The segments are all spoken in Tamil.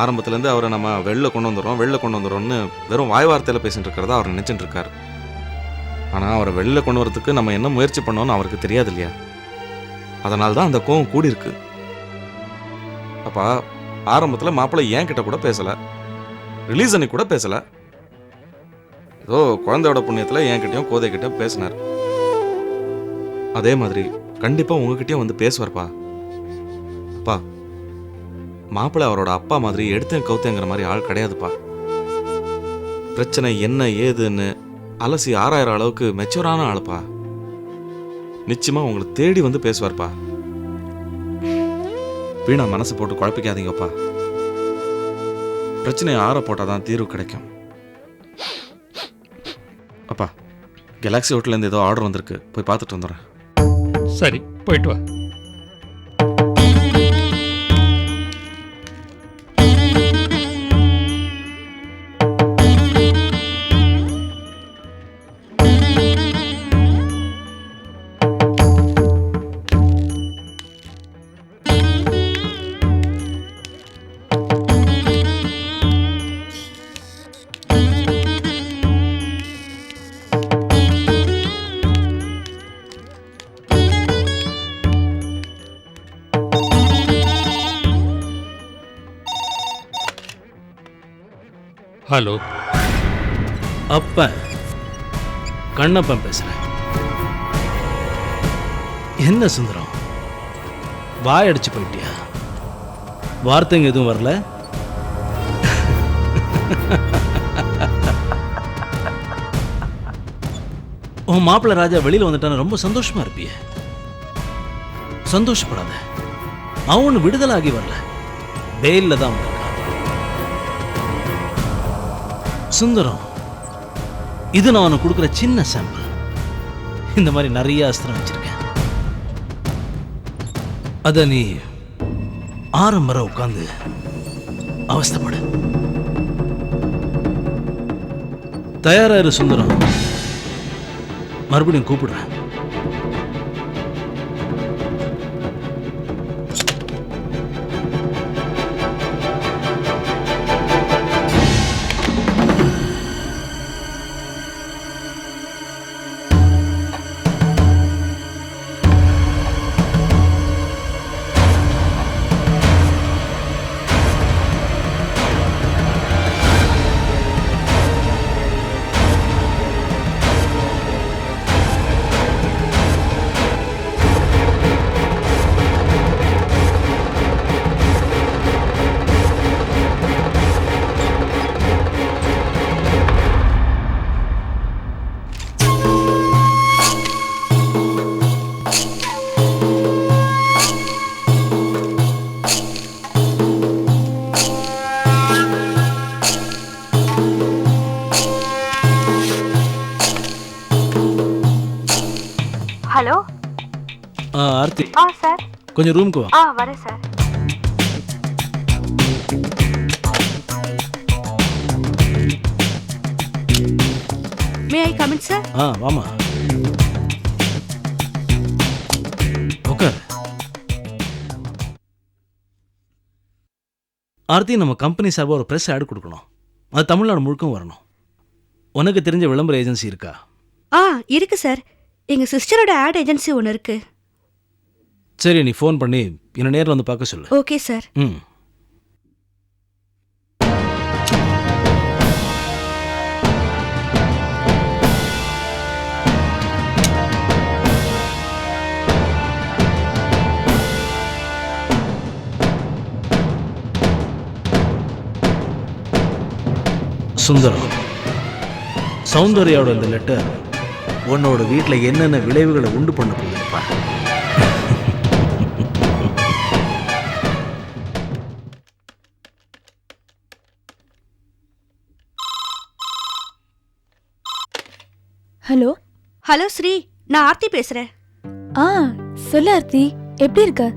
ஆரம்பத்துலேருந்து அவரை நம்ம வெளில கொண்டு வந்துடுறோம் வெளில கொண்டு வந்துடுறோம்னு வெறும் வாய் வார்த்தையில் பேசிட்டு இருக்கிறதா அவர் நினச்சிட்டு இருக்காரு ஆனால் அவரை வெளில கொண்டு வரதுக்கு நம்ம என்ன முயற்சி பண்ணோம்னு அவருக்கு தெரியாது இல்லையா அதனால தான் அந்த கோவம் கூடியிருக்கு. அப்பா ஆரம்பத்தில் மாப்பிள்ளை ஏன் கிட்ட கூட பேசலை. ரிலீஸ் அன்னைக்கு கூட பேசலை. ஏதோ குழந்தையோட புண்ணியத்தில் என்கிட்டயும் கோதை கிட்டயும் பேசினார். அதே மாதிரி கண்டிப்பாக உங்ககிட்டயும் வந்து பேசுவார்ப்பா. அப்பா மாப்பிள்ளை அவரோட அப்பா மாதிரி எடுத்தேன் கவுத்தேங்கிற மாதிரி ஆள் கிடையாதுப்பா. பிரச்சனை என்ன ஏதுன்னு அலசி ஆறாயிர அளவுக்கு மெச்சூரான ஆளுப்பா. நிச்சயமா உங்களை தேடி வந்து பேசுவார்ப்பா. வீணா மனசு போட்டு குழப்பிக்காதீங்கப்பா. பிரச்சனையை ஆற போட்டாதான் தீர்வு கிடைக்கும். அப்பா கெலாக்ஸி ஹோட்டல்லேருந்து ஏதோ ஆர்டர் வந்திருக்கு. போய் பார்த்துட்டு வந்துடுறேன். சரி போயிட்டு வா. ஹலோ. அப்ப கண்ணப்பன் பேசுறேன். என்ன சுந்தரம்? வாயடிச்சு போயிட்டியா? வார்த்தைங்க எதுவும் வரல? உன் மாப்பிள்ள ராஜா வெளியில வந்துட்டான்னு ரொம்ப சந்தோஷமா இருப்பிய. சந்தோஷப்படாத. அவன் விடுதலாகி விடுதலை ஆகி வரல. வெயிலில் தான் வந்திருக்கான் சுந்தரம் இது நான் உனக்கு கொடுக்குற சின்ன சாம்பிள் இந்த மாதிரி நிறைய அஸ்திரம் வச்சிருக்கேன். அத நீ ஆரம்பர உட்காந்து அவஸ்தப்படு. தயாராயிரு சுந்தரம். மறுபடியும் கூப்பிடு. கொஞ்சம் ரூமுக்கு வா. ஆ வரேன் sir. May I come in sir ஆ வாமா உட்கார் ஆர்த்தி நம்ம கம்பெனி சார்பாக ஒரு ப்ரெஸ் ஆட் கொடுக்கணும். அது தமிழ்நாடு முழுக்கும் வரணும். உனக்கு தெரிஞ்ச விளம்பர ஏஜென்சி இருக்கா? ஆ இருக்கு சார் எங்க சிஸ்டரோட ஆட் ஏஜென்சி ஒன்று இருக்கு. சரி நீ ஃபோன் பண்ணி என்னை நேரில் வந்து பார்க்க சொல்லு. ஓகே சார் ம். சுந்தரம் சௌந்தர்யாவோட இந்த லெட்டர் உன்னோட வீட்டில் என்னென்ன விளைவுகளை உண்டு பண்ண போகுதுப்பா ஹலோ? ஹலோ ஸ்ரீ. நான் ஆர்த்தி பேசுறேன். ஆ சொல்லு ஆர்த்தி. எப்படி இருக்க?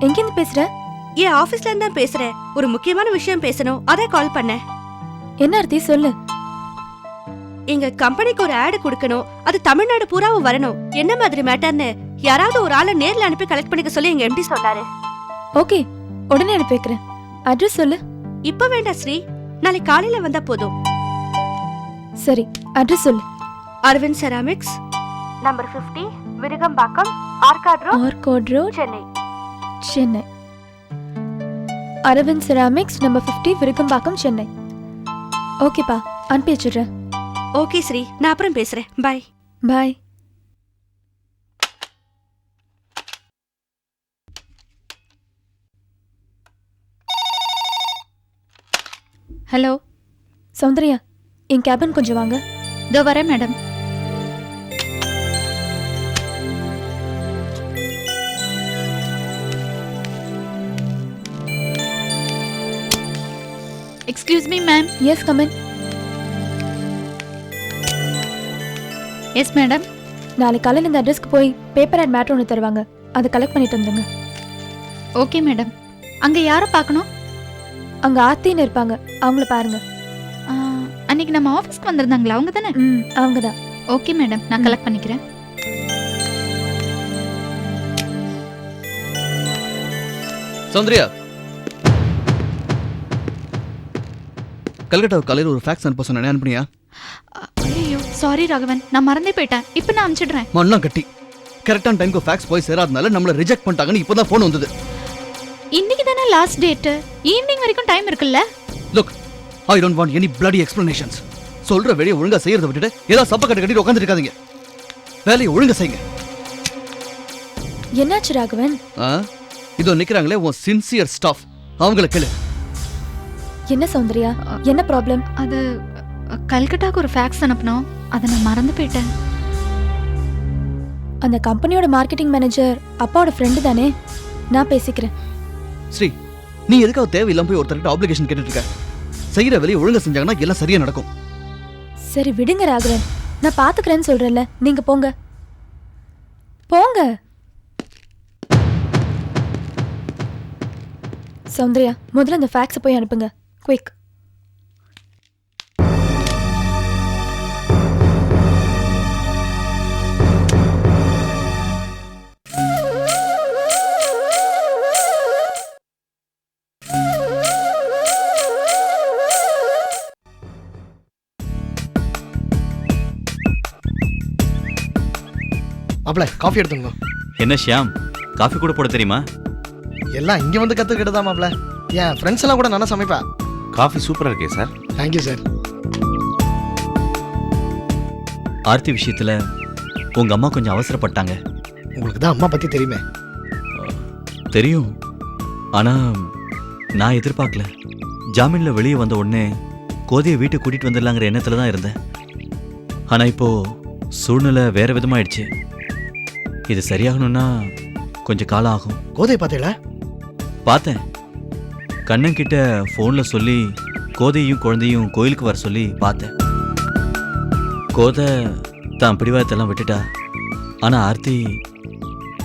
எங்கேருந்து பேசுற? என் ஆபீஸ்ல இருந்து தான் பேசுறேன். ஒரு முக்கியமான விஷயம் பேசணும். அதான் கால் பண்ணேன் என்ன ஆர்த்தி? சொல்லு. எங்க கம்பெனிக்கு ஒரு ஆடு கொடுக்கணும். அது தமிழ்நாடு பூராவும் வரணும். என்ன மாதிரி மேட்டர்னு யாராவது ஒரு ஆளை நேர்ல அனுப்பி கலெக்ட் பண்ணிக்க சொல்லி எங்க எம்டி சொன்னாரு. ஓகே உடனே அனுப்பி வைக்கிறேன். அட்ரஸ் சொல்லு. இப்ப வேண்டாம் ஸ்ரீ. நாளை காலையில வந்தா போதும். சரி அட்ரஸ் சொல்லு. Aravind ceramics number 50 Virugambakkam Arcot Arcot road Chennai Chennai Aravind ceramics number fifty Virugambakkam Chennai ஓகேப்பா அனுப்பி வச்சிடுறேன் ஓகே ஸ்ரீ நான் அப்புறம் பேசுறேன் பாய் பாய் ஹலோ சௌந்தர்யா என் கேபின் கொஞ்சம் வாங்க இதோ வரேன் madam excuse me ma'am yes come in yes madam நாளை காலையில் இந்த அட்ரஸ்க்கு போய் பேப்பர் அண்ட் மேட்ரு ஒன்று தருவாங்க. அதை கலெக்ட் பண்ணிட்டு வந்துடுங்க ஓகே மேடம் அங்கே யாரை பார்க்கணும்? அங்கே ஆர்த்தின்னு இருப்பாங்க. அவங்கள பாருங்க. ஆ, அன்னைக்கு நம்ம ஆஃபீஸ்க்கு வந்திருந்தாங்களா? அவங்க தானே? ம் அவங்க தான். ஓகே மேடம் நான். கலெக்ட் பண்ணிக்கிறேன். சௌந்தர்யா கல்கட்டா காலையில் ஒரு ஃபேக்ஸ் அனுப்ப சொன்னேன் அனுப்புனியா? ஐயோ சாரி ராகவன் நான் மறந்தே போயிட்டேன். இப்போ நான் அனுப்பிச்சிடுறேன். மண்ணா கட்டி. கரெக்டான டைம்க்கு ஃபேக்ஸ் போய் சேராதனால நம்மள ரிஜெக்ட் பண்ணிட்டாங்கன்னு இப்போ தான் ஃபோன் வந்தது. இன்னைக்கு தானே லாஸ்ட் டேட்டு ஈவினிங் வரைக்கும் டைம் இருக்குல்ல? Look I don't want any bloody explanations சொல்ற வேலையை ஒழுங்கா செய்யறத விட்டுட்டு ஏதோ சப்ப கட்ட கட்டிட்டு உட்காந்துட்டு இருக்காதீங்க. வேலையை ஒழுங்கா செய்யுங்க. என்னாச்சு ராகவன்? இதோ நிக்கிறாங்களே உன் சின்சியர் ஸ்டாஃப் அவங்கள கேளு. என்ன சௌந்தர்யா? என்ன ப்ராப்ளம் அது கல்கட்டாக்கு ஒரு ஃபேக்ஸ் அனுப்பணும் அதை நான் மறந்து போயிட்டேன். அந்த கம்பெனியோட மார்க்கெட்டிங் மேனேஜர் அப்பாவோட ஃப்ரெண்டு தானே? நான் பேசிக்கிறேன். ஸ்ரீ நீ எதுக்காக தேவையில்லாம போய் ஒருத்தர்கிட்ட ஆப்ளிகேஷன் கேட்டுட்டு இருக்க? செய்யற வேலையை ஒழுங்கா செஞ்சாங்கன்னா எல்லாம் சரியா நடக்கும். சரி விடுங்க ராகவன். நான் பாத்துக்கிறேன்னு சொல்றேன்ல. நீங்க போங்க. போங்க. சௌந்தர்யா முதல்ல அந்த ஃபேக்ஸை போய் அனுப்புங்க. குயிக் மாப்ள காஃபி எடுத்துங்க என்ன ஷியாம்? காஃபி கூட போட தெரியுமா? எல்லாம் இங்க வந்து கத்துக்கிட்டு மாப்ள என் ஃப்ரெண்ட்ஸ் எல்லாம் கூட நல்லா சமைப்பேன் காஃபி சூப்பரா இருக்கே சார். தேங்க்யூ சார் ஆர்த்தி விஷயத்துல உங்க அம்மா கொஞ்சம் அவசரப்பட்டாங்க. உங்களுக்கு தான் அம்மா பத்தி தெரியுமே. தெரியும். ஆனா நான் எதிர்பார்க்கல. ஜாமீன்ல வெளியே வந்த உடனே கோதையை வீட்டுக்கு கூட்டிட்டு வந்துடலாங்கிற எண்ணத்துல தான் இருந்தேன். ஆனா இப்போ சூழ்நிலை வேற விதமாயிடுச்சு. இது சரியாகணும்னா கொஞ்சம் காலம் ஆகும். கோதை பார்த்தீங்களா? பார்த்தேன். கண்ணன் கிட்ட ஃபோன்ல சொல்லி கோதையும் குழந்தையும் கோயிலுக்கு வர சொல்லி பார்த்தேன். கோதை தான் பிடிவாதத்தெல்லாம் விட்டுட்டா. ஆனா ஆர்த்தி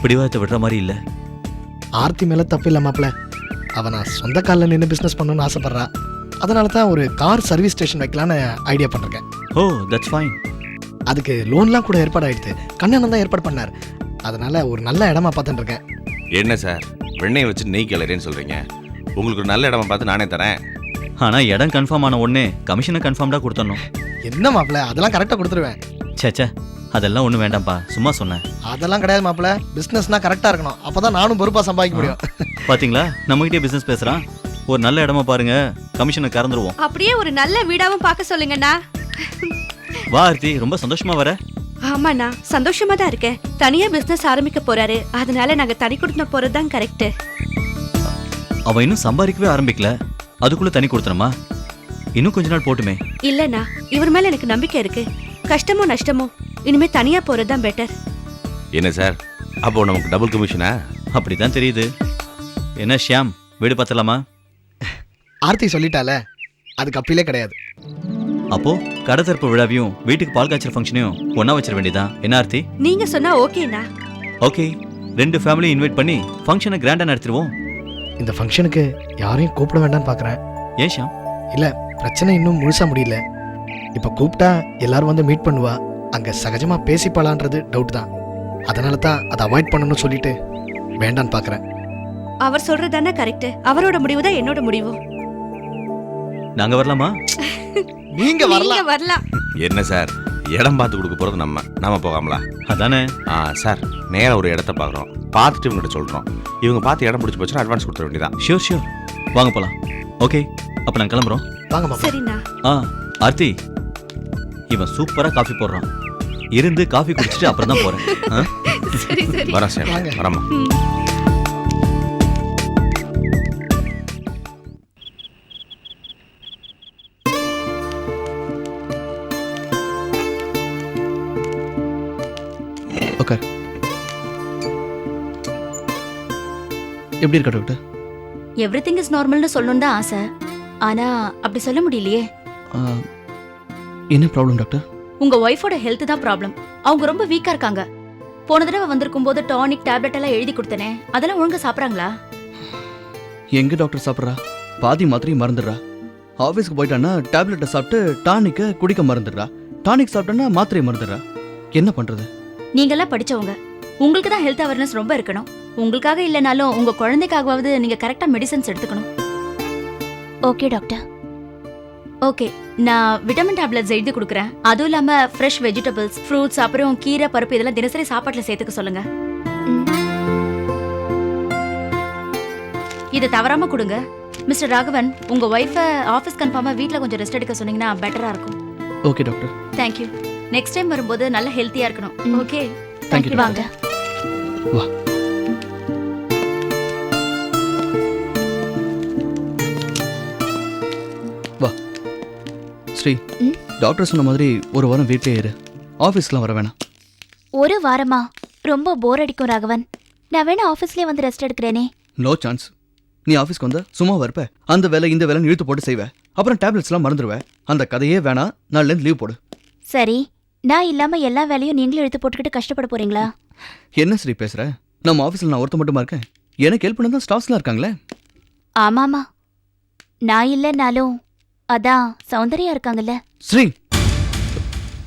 பிடிவாதத்தை விடுற மாதிரி இல்லை. ஆர்த்தி மேல தப்பு இல்ல மாப்ள அவ நான் சொந்த காலில் நின்று பிசினஸ் பண்ணணும்னு ஆசைப்படுறா. அதனால தான் ஒரு கார் சர்வீஸ் ஸ்டேஷன் வைக்கலான்னு ஐடியா பண்ணிருக்கேன் ஓ தட்ஸ் ஃபைன் அதுக்கு லோன்லாம் கூட ஏற்பாடு ஆயிடுது கண்ணன் தான் ஏற்பாடு பண்ணார். அதனால ஒரு நல்ல இடமா பார்த்துட்டு இருக்கேன். என்ன சார்? வெண்ணெயை வச்சு நெய் கிளறேன்னு சொல்றீங்க. உங்களுக்கு ஒரு நல்ல இடமா பார்த்து நானே தரேன். ஆனா இடம் கன்ஃபார்ம் ஆன உடனே கமிஷனை கன்ஃபார்ம்டா கொடுத்தணும் என்ன மாப்ள அதெல்லாம் கரெக்டாக கொடுத்துருவேன். சேச்சே அதெல்லாம் ஒன்றும் வேண்டாம்ப்பா சும்மா சொன்னேன். அதெல்லாம் கிடையாது மாப்ள பிசினஸ்னா கரெக்டாக இருக்கணும். அப்பதான் நானும் பொறுப்பாக சம்பாதிக்க முடியும். பாத்தீங்களா? நம்மகிட்டே பிசினஸ் பேசுறான். ஒரு நல்ல இடமா பாருங்க கமிஷனை கறந்துருவோம். அப்படியே ஒரு நல்ல வீடாவும் பார்க்க சொல்லுங்கண்ணா. வா ஆர்த்தி. ரொம்ப சந்தோஷமா வர. ஆமாண்ணா. சந்தோஷமா தான் இருக்கேன். தனியா பிசினஸ் ஆரம்பிக்க போறாரு. அதனால நாங்க தனி கொடுத்து போறது தான் கரெக்ட் அவ இன்னும் சம்பாதிக்கவே ஆரம்பிக்கல. அதுக்குள்ள தனி கொடுத்தனமா? இன்னும் கொஞ்ச நாள் போட்டுமே. இல்லண்ணா இவர் மேல எனக்கு நம்பிக்கை இருக்கு. கஷ்டமோ நஷ்டமோ இனிமே தனியா போறது தான் பெட்டர் என்ன சார்? அப்போ நமக்கு டபுள் கமிஷனா அப்படிதான் தெரியுது. என்ன ஷியாம் வீடு பார்த்தலாமா ஆர்த்தி சொல்லிட்டால அதுக்கு அப்பிலே கிடையாது. அப்போ கடை திறப்பு விழாவையும் வீட்டுக்கு பால் காய்ச்சல் ஃபங்க்ஷனையும் ஒண்ணா வச்சிட வேண்டியதான் என்ன ஆர்த்தி? நீங்க சொன்னா ஓகேண்ணா ஓகே ரெண்டு ஃபேமிலி இன்வைட் பண்ணி ஃபங்க்ஷனை கிராண்டா நடத்திடுவோம். இந்த ஃபங்க்ஷனுக்கு யாரையும் கூப்பிட வேண்டாம்னு பார்க்குறேன் ஏன் ஷியாம்? இல்லை பிரச்சனை இன்னும் முழுசா முடியல. இப்போ கூப்பிட்டா எல்லாரும் வந்து மீட் பண்ணுவா. அங்கே சகஜமாக பேசிப்பாளான்றது டவுட் தான். அதனால தான் அதை அவாய்ட் பண்ணணும்னு சொல்லிட்டு வேண்டான்னு பார்க்குறேன் அவர் சொல்றதானே கரெக்ட் அவரோட முடிவு தான் என்னோட முடிவு. நாங்க வரலாமா? நீங்க வரலாம். நீங்க வரலாம். என்ன சார்? இடம் பார்த்து கொடுக்க போறது நம்ம. நாம போகாமலா? அதானே. ஆ சார் நேரா ஒரு இடத்த பார்க்குறோம். பார்த்துட்டு இவங்ககிட்ட சொல்கிறோம் இவங்க பார்த்து இடம் பிடிச்சி போச்சுன்னா அட்வான்ஸ் கொடுத்துட வேண்டியதான் ஷியோர் ஷியோர் வாங்க போலாம். ஓகே அப்ப நான் கிளம்புறோம். வாங்க மாமா. சரிண்ணா. ஆ ஆர்த்தி. இவன் சூப்பரா காஃபி போடுறான். இருந்து காஃபி குடிச்சிட்டு அப்புறம் தான் போறேன். ஆ? சரி சரி. வரேன் சார். வாங்க. வரம்மா. உட்கார் எப்படி இருக்கா டாக்டர் எவ்ரி திங் இஸ் நார்மல்னு சொல்லணும்னு தான் ஆசை. ஆனா அப்படி சொல்ல முடியலையே. என்ன ப்ராப்ளம் டாக்டர் உங்க ஒய்ஃபோட ஹெல்த் தான் ப்ராப்ளம் அவங்க ரொம்ப வீக்கா இருக்காங்க. போன தடவை வந்திருக்கும் போது டானிக் டேப்லெட் எல்லாம் எழுதி கொடுத்தனே அதெல்லாம் ஒழுங்கா சாப்பிட்றாங்களா? எங்க டாக்டர் சாப்பிட்றா? பாதி மாத்திரையும் மறந்துடுறா. ஆஃபீஸ்க்கு போயிட்டான்னா டேப்லெட்டை சாப்பிட்டு டானிக்கை குடிக்க மறந்துடுறா. டானிக் சாப்பிட்டேன்னா மாத்திரையை மறந்துடுறா. என்ன பண்றது? நீங்கெல்லாம் படிச்சவங்க. உங்களுக்கு தான் ஹெல்த் அவேர்னஸ் ரொம்ப இருக்கணும். உங்களுக்காக இல்லைனாலும் உங்க குழந்தைக்காகவாவது நீங்க கரெக்டா மெடிசன்ஸ் எடுத்துக்கணும். ஓகே டாக்டர் ஓகே நான் விட்டமின் டேப்லெட்ஸ் எழுதி கொடுக்குறேன். அதுவும் இல்லாம ஃப்ரெஷ் வெஜிடபிள்ஸ் ஃப்ரூட்ஸ் அப்புறம் கீரை பருப்பு இதெல்லாம் தினசரி சாப்பாட்டுல சேர்த்துக்க சொல்லுங்க. இதை தவறாம கொடுங்க. மிஸ்டர் ராகவன் உங்க ஒய்ஃபை ஆஃபீஸ் கன்ஃபார்மா வீட்ல கொஞ்சம் ரெஸ்ட் எடுக்க சொன்னீங்கன்னா பெட்டரா இருக்கும். Okay doctor thank you next time வரும்போது நல்ல ஹெல்த்தியா இருக்கணும். ம். ஓகே தேங்க்யூ வாங்க. வா. வா. ஸ்ரீ? டாக்டர் சொன்ன மாதிரி ஒரு வாரம் வீட்லயே இரு. ஆஃபீஸ்க்குலாம் வர வேணாம். ஒரு வாரமா? ரொம்ப போர் அடிக்கும் ராகவன். நான் வேணா ஆஃபீஸ்லயே வந்து ரெஸ்ட் எடுக்கிறேனே. நோ சான்ஸ் நீ ஆஃபீஸ்க்கு வந்தா சும்மா இருப்ப அந்த வேலை இந்த வேலை இழுத்து போட்டு செய்வ. அப்புறம் டேப்லெட்ஸ்லாம் மறந்துடுவேன் அந்த கதையே வேணாம். நாள்லேருந்து லீவ் போடு. சரி. நான் இல்லாம எல்லா வேலையும் நீங்களும் எடுத்து போட்டுக்கிட்டு கஷ்டப்பட போறீங்களா? என்ன ஸ்ரீ பேசுற? நம்ம ஆஃபீஸில் நான் ஒருத்த மட்டுமா இருக்கேன்? எனக்கு ஹெல்ப் பண்ண தான் ஸ்டாஃப்ஸ்லாம் இருக்காங்களே? ஆமாமா. நான் இல்லைன்னாலும் அதான் சௌந்தர்யா இருக்காங்கல்ல. ஸ்ரீ!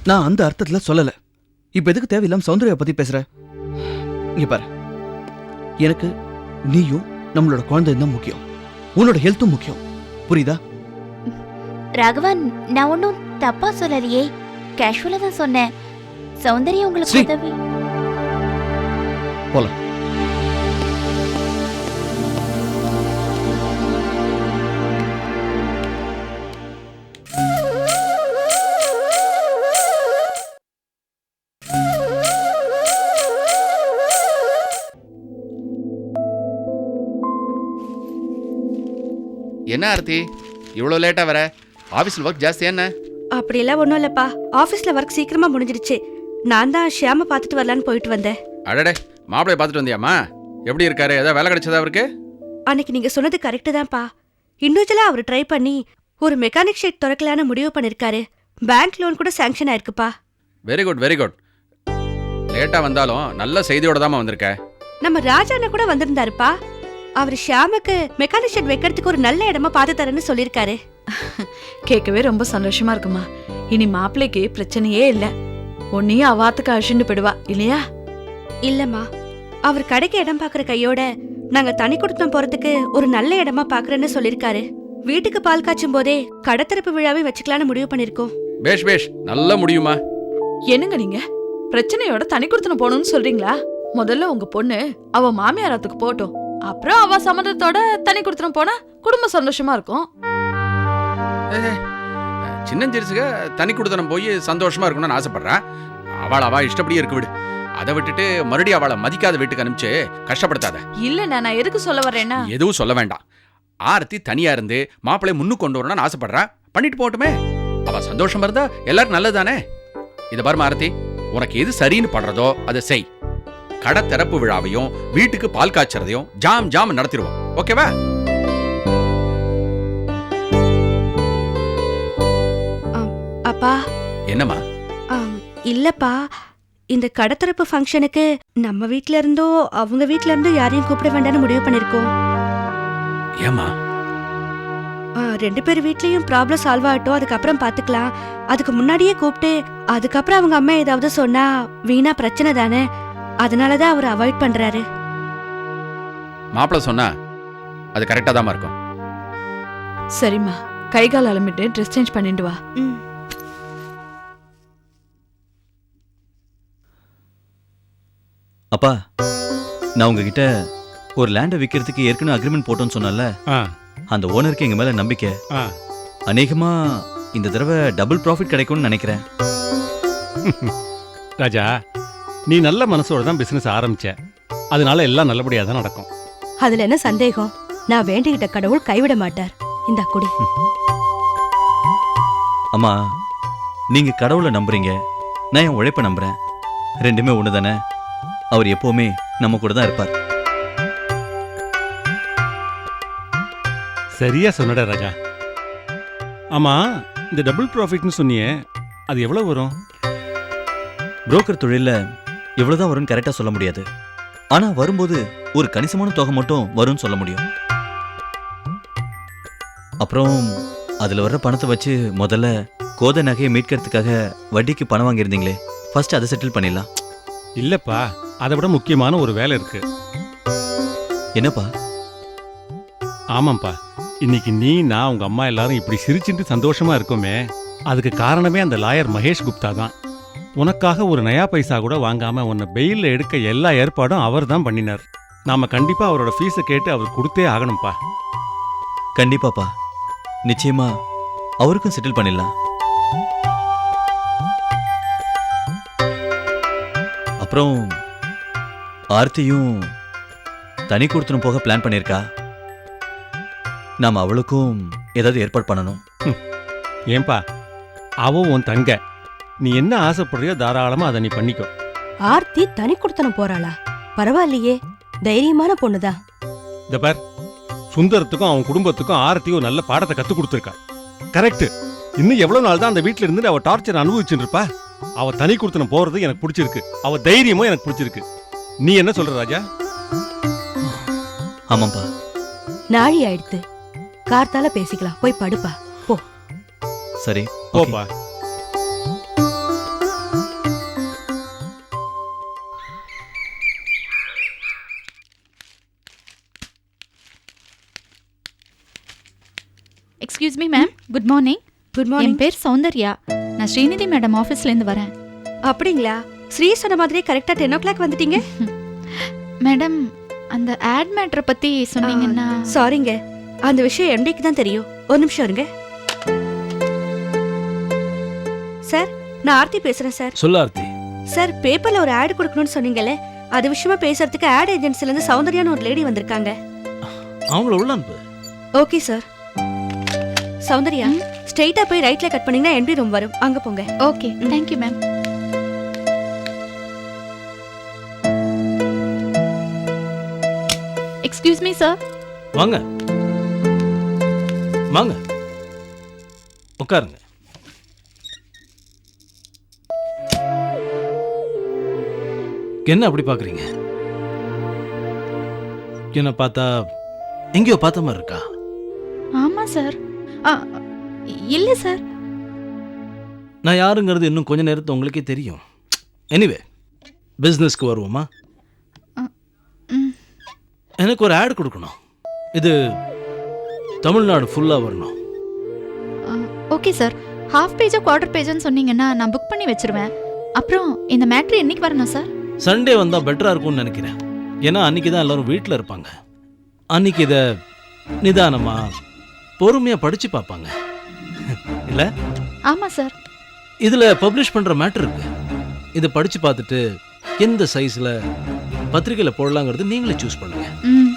நான் அந்த அர்த்தத்துல சொல்லல. இப்ப எதுக்கு தேவையில்லாம சௌந்தர்யா பத்தி பேசுற? இங்க பாரு. எனக்கு நீயும் நம்மளோட குழந்தையும் தான் முக்கியம். உன்னோட ஹெல்த்தும் முக்கியம். புரியுதா? ராகவன் நான் ஒன்றும் தப்பா சொல்லலையே. கேஷுவலா தான் சொன்னேன். சௌந்தர்யா உங்களுக்கு. உதவி. போலாம். என்ன ஆர்த்தி? இவ்வளோ லேட்டாக வர? ஆஃபீஸில் ஒர்க் ஜாஸ்தி என்ன? அப்படியெல்லாம் ஒன்றும் இல்லைப்பா. ஆஃபீஸில் ஒர்க் சீக்கிரமா முடிஞ்சிடுச்சு. நான் தான் ஷியாம பார்த்துட்டு வரலான்னு போயிட்டு வந்தேன். அடடே மாப்பிளைய பார்த்துட்டு வந்தியாம்மா? எப்படி இருக்காரு? ஏதாவது வேலை கிடைச்சதா அவருக்கு? அன்னைக்கு நீங்க சொன்னது கரெக்டு தான்ப்பா. இண்டிவிஜுவலா அவர் ட்ரை பண்ணி ஒரு மெக்கானிக் ஷெட் திறக்கலான்னு முடிவு பண்ணிருக்காரு. பேங்க் லோன் கூட சாங்ஷன் ஆயிருக்குப்பா. வெரி குட் வெரி குட் லேட்டாக வந்தாலும் நல்ல செய்தியோட தாம்மா வந்திருக்க. நம்ம ராஜாண்ண கூட வந்திருந்தாருப்பா. அவர் ஷியாமுக்கு மெக்கானிக் ஷெட் வைக்கிறதுக்கு ஒரு நல்ல இடமா பார்த்து தரேன்னு சொல்லியிருக்காரு. கேட்கவே ரொம்ப சந்தோஷமா இருக்குமா. இனி மாப்பிள்ளைக்கு பிரச்சனையே இல்ல. உன்னையும் அவாத்துக்கு அழிச்சுட்டு போயிடுவா இல்லையா? இல்லம்மா. அவர் கடைக்கு இடம் பார்க்குற கையோட நாங்க தனி கொடுத்தம் போறதுக்கு ஒரு நல்ல இடமா பார்க்கறேன்னு சொல்லியிருக்காரு. வீட்டுக்கு பால் காய்ச்சும் போதே கடத்தரப்பு விழாவே வச்சுக்கலான்னு முடிவு பண்ணிருக்கோம் பேஷ் பேஷ் நல்லா முடியுமா? என்னங்க நீங்க? பிரச்சனையோட தனி கொடுத்துன போகணும்னு சொல்றீங்களா? முதல்ல உங்க பொண்ணு அவ மாமியாரத்துக்கு போட்டும் அப்புறம் அவ சம்மதத்தோட தனி கொடுத்துன போனா குடும்ப சந்தோஷமா இருக்கும். சின்னஞ்சிரிசுக தனி கொடுத்தனம் போய் சந்தோஷமா இருக்கணும்னு ஆசைப்படுறா. அவள் அவள் இஷ்டப்படியே இருக்கு விடு. அதை விட்டுட்டு மறுபடியும் அவளை மதிக்காத வீட்டுக்கு அனுப்பிச்சு கஷ்டப்படுத்தாத. இல்ல நான் எதுக்கு சொல்ல வர்றேன்னா எதுவும் சொல்ல வேண்டாம். ஆர்த்தி தனியா இருந்து மாப்பிள்ளை முன்னு கொண்டு வரணும்னு ஆசைப்படுறா. பண்ணிட்டு போகட்டுமே. அவ சந்தோஷமா இருந்தா எல்லாரும் நல்லதானே இத பாருமா ஆர்த்தி. உனக்கு எது சரின்னு படுறதோ அதை செய். கடை திறப்பு விழாவையும் வீட்டுக்கு பால் காய்ச்சறதையும் ஜாம் ஜாம் நடத்திடுவோம். ஓகேவா? அப்பா. என்னம்மா? இல்லப்பா. இந்த கடத்தரப்பு ஃபங்க்ஷனுக்கு நம்ம வீட்ல இருந்தோ அவங்க வீட்ல இருந்தோ யாரையும் கூப்பிட வேண்டாம்னு முடிவு பண்ணிருக்கோம். ஏமா ரெண்டு பேர் வீட்லயும் ப்ராப்ளம் சால்வ் ஆகட்டும் அதுக்கப்புறம் பாத்துக்கலாம். அதுக்கு முன்னாடியே கூப்பிட்டு அதுக்கப்புறம் அவங்க அம்மா ஏதாவது சொன்னா வீணா பிரச்சனை தானே? அதனாலதான் அவர் அவாய்ட் பண்றாரு. மாப்பிள்ளை சொன்னா அது கரெக்டா தான் இருக்கும். சரிம்மா. கை கால் அலம்பிட்டு ட்ரெஸ் சேஞ்ச் பண்ணிட்டு வா. அப்பா நான் உங்ககிட்ட ஒரு லேண்டை விற்கிறதுக்கு ஏற்கனவே அக்ரிமெண்ட் போட்டோன்னு சொன்னல அந்த ஓனருக்கு எங்க மேல நம்பிக்கை. ஆ. அநேகமா இந்த தடவை டபுள் ப்ராஃபிட் கிடைக்கும்னு நினைக்கிறேன். ராஜா நீ நல்ல மனசோட தான் பிசினஸ் ஆரம்பிச்ச. அதனால எல்லாம் நல்லபடியாக தான் நடக்கும். அதுல என்ன சந்தேகம்? நான் வேண்டிக்கிட்ட கடவுள் கைவிட மாட்டார். இந்த குடி. அம்மா நீங்க கடவுளை நம்புறீங்க. நான் என் உழைப்பை நம்புறேன். ரெண்டுமே ஒன்று தானே அவர் எப்பவுமே நம்ம கூட தான் இருப்பார். சரியா சொன்னட ராஜா. ஆமா இந்த டபுள் ப்ராஃபிட்னு சொன்னியே அது எவ்வளவு வரும்? புரோக்கர் தொழில்ல எவ்வளவுதான் வரும்னு கரெக்டா சொல்ல முடியாது. ஆனா வரும்போது ஒரு கணிசமான தொகை மட்டும் வரும்னு சொல்ல முடியும். அப்புறம் அதுல வர்ற பணத்தை வச்சு முதல்ல கோதை நகையை மீட்கிறதுக்காக வட்டிக்கு பணம் வாங்கியிருந்தீங்களே ஃபர்ஸ்ட் அதை செட்டில் பண்ணிடலாம். இல்லப்பா அதை விட முக்கியமான ஒரு வேலை இருக்கு. என்னப்பா? ஆமாம்ப்பா இன்னைக்கு நீ நான் உங்க அம்மா எல்லாரும் இப்படி சிரிச்சுட்டு சந்தோஷமா இருக்கோமே அதுக்கு காரணமே அந்த லாயர் மகேஷ் குப்தா தான். உனக்காக ஒரு நயா பைசா கூட வாங்காம உன்னை பெயில்ல எடுக்க எல்லா ஏற்பாடும் அவர் தான் பண்ணினார். நாம கண்டிப்பா அவரோட ஃபீஸை கேட்டு அவர் கொடுத்தே ஆகணும்ப்பா. கண்டிப்பாப்பா. நிச்சயமா அவருக்கும் செட்டில் பண்ணிடலாம். அப்புறம் ஆர்த்தியும் தனி கொடுத்துடும் போக பிளான் பண்ணியிருக்கா? நாம அவளுக்கும் ஏதாவது ஏற்பாடு பண்ணணும். ஏன்பா அவ உன் தங்க. நீ என்ன ஆசைப்படுறியோ தாராளமா அதை நீ பண்ணிக்கோ. ஆர்த்தி தனி கொடுத்தனம் போறாளா? பரவாயில்லையே. தைரியமான பொண்ணுதான் இந்த பார். சுந்தரத்துக்கும் அவன் குடும்பத்துக்கும் ஆரத்தி ஒரு நல்ல பாடத்தை கத்து கொடுத்துருக்கா. கரெக்ட் இன்னும் எவ்வளவு நாள் தான் அந்த வீட்ல இருந்து அவ டார்ச்சர் அனுபவிச்சுட்டு இருப்பா அவ தனி கொடுத்தன போறது எனக்கு பிடிச்சிருக்கு. அவ தைரியமும் எனக்கு பிடிச்சிருக்கு. நீ என்ன சொல்ற ராஜா? ஆமாப்பா நாழி ஆயிடுத்து. கார்த்தால பேசிக்கலாம். போய் படுப்பா. போ. சரி போப்பா excuse me ma'am good morning good என் மார்னிங் பேர் சௌந்தர்யா. நான் ஸ்ரீநிதி மேடம் ஆஃபீஸ்லேருந்து வரேன். அப்படிங்களா? ஸ்ரீ சொன்ன மாதிரியே கரெக்டா டென் ஓ கிளாக் வந்துட்டீங்க? மேடம் அந்த ஆட் மேட்ரை பற்றி சொன்னீங்கன்னா சாரிங்க அந்த விஷயம் எம்டிக்கு தான் தெரியும். ஒரு நிமிஷம் இருங்க. சார் நான் ஆர்த்தி பேசுறேன் சார். சொல்லு ஆர்த்தி. சார் பேப்பர்ல ஒரு ஆட் கொடுக்கணும்னு சொன்னீங்கல்ல அது விஷயமா பேசுறதுக்கு ஆட் ஏஜென்சில இருந்து சௌந்தர்யான்னு ஒரு லேடி வந்திருக்காங்க. அவங்கள உள்ள அனுப்பு ஓகே சார். சௌந்தர்யா ஸ்ட்ரெயிட்டா போய் ரைட்ல கட் பண்ணீங்கன்னா எம்டி ரூம் வரும். அங்க போங்க. Okay thank you ma'am excuse me sir வாங்க. வாங்க. உட்காருங்க. என்ன அப்படி பார்க்குறீங்க என்ன பார்த்தா எங்கேயோ பார்த்த மாதிரி இருக்கா? ஆமாம் சார் இல்லை சார். நான் யாருங்கிறது இன்னும் கொஞ்ச நேரத்து உங்களுக்கே தெரியும். எனிவே பிஸ்னஸ்க்கு வருவோமா. எனக்கு ஒரு ஆட் கொடுக்கணும். இது தமிழ்நாடு ஃபுல்லாக வரணும். Okay sir. ஹாஃப் பேஜோ குவார்டர் பேஜோன்னு சொன்னீங்கன்னா நான் புக் பண்ணி வச்சிருவேன். அப்புறம் இந்த மேட்ரு என்னைக்கு வரணும் சார்? சண்டே வந்தால் பெட்டராக இருக்கும்னு நினைக்கிறேன். ஏன்னா அன்னைக்கு தான் எல்லாரும் வீட்டில் இருப்பாங்க. அன்னைக்கு இதை நிதானமாக பொறுமையாக படித்து பார்ப்பாங்க. இல்லை? ஆமாம் சார். இதில் பப்ளிஷ் பண்ணுற மேட்டர் இருக்கு. இதை படித்து பார்த்துட்டு எந்த சைஸில் பத்திரிக்கையில் போடலாங்கிறது நீங்களே சூஸ் பண்ணுங்க. ம்.